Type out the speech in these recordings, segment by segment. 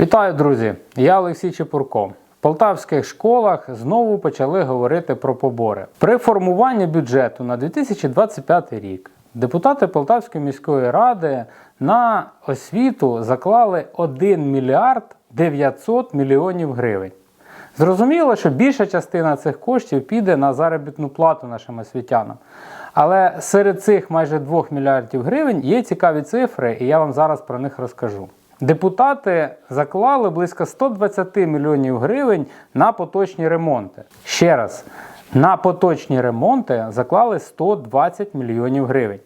Вітаю, друзі! Я Олексій Чепурко. В полтавських школах знову почали говорити про побори. При формуванні бюджету на 2025 рік депутати Полтавської міської ради на освіту заклали 1 мільярд 900 мільйонів гривень. Зрозуміло, що більша частина цих коштів піде на заробітну плату нашим освітянам. Але серед цих майже 2 мільярдів гривень є цікаві цифри, і я вам зараз про них розкажу. Депутати заклали близько 120 мільйонів гривень на поточні ремонти. Ще раз, на поточні ремонти заклали 120 мільйонів гривень.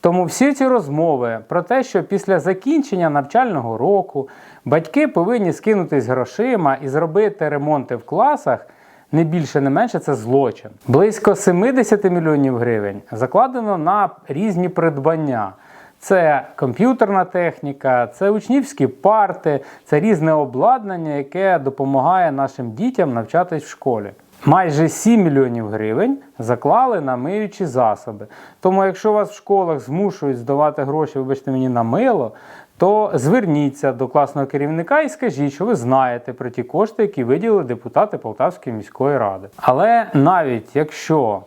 Тому всі ці розмови про те, що після закінчення навчального року батьки повинні скинутись грошима і зробити ремонти в класах, не більше, не менше це злочин. Близько 70 мільйонів гривень закладено на різні придбання. Це комп'ютерна техніка, це учнівські парти, це різне обладнання, яке допомагає нашим дітям навчатись в школі. Майже 7 мільйонів гривень заклали на миючі засоби. Тому, якщо вас в школах змушують здавати гроші, вибачте мені на мило, то зверніться до класного керівника і скажіть, що ви знаєте про ті кошти, які виділили депутати Полтавської міської ради. Але навіть якщо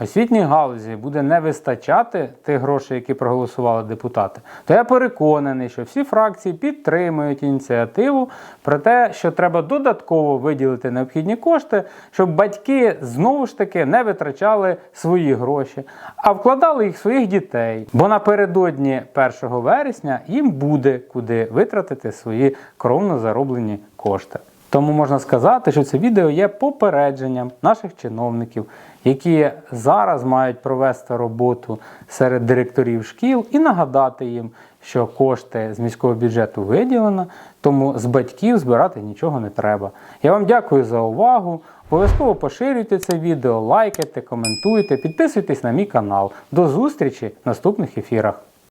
освітній галузі буде не вистачати тих грошей, які проголосували депутати, то я переконаний, що всі фракції підтримують ініціативу про те, що треба додатково виділити необхідні кошти, щоб батьки знову ж таки не витрачали свої гроші, а вкладали їх в своїх дітей. Бо напередодні 1 вересня їм буде куди витратити свої кровно зароблені кошти. Тому можна сказати, що це відео є попередженням наших чиновників, які зараз мають провести роботу серед директорів шкіл і нагадати їм, що кошти з міського бюджету виділено, тому з батьків збирати нічого не треба. Я вам дякую за увагу. Обов'язково поширюйте це відео, лайкайте, коментуйте, підписуйтесь на мій канал. До зустрічі в наступних ефірах.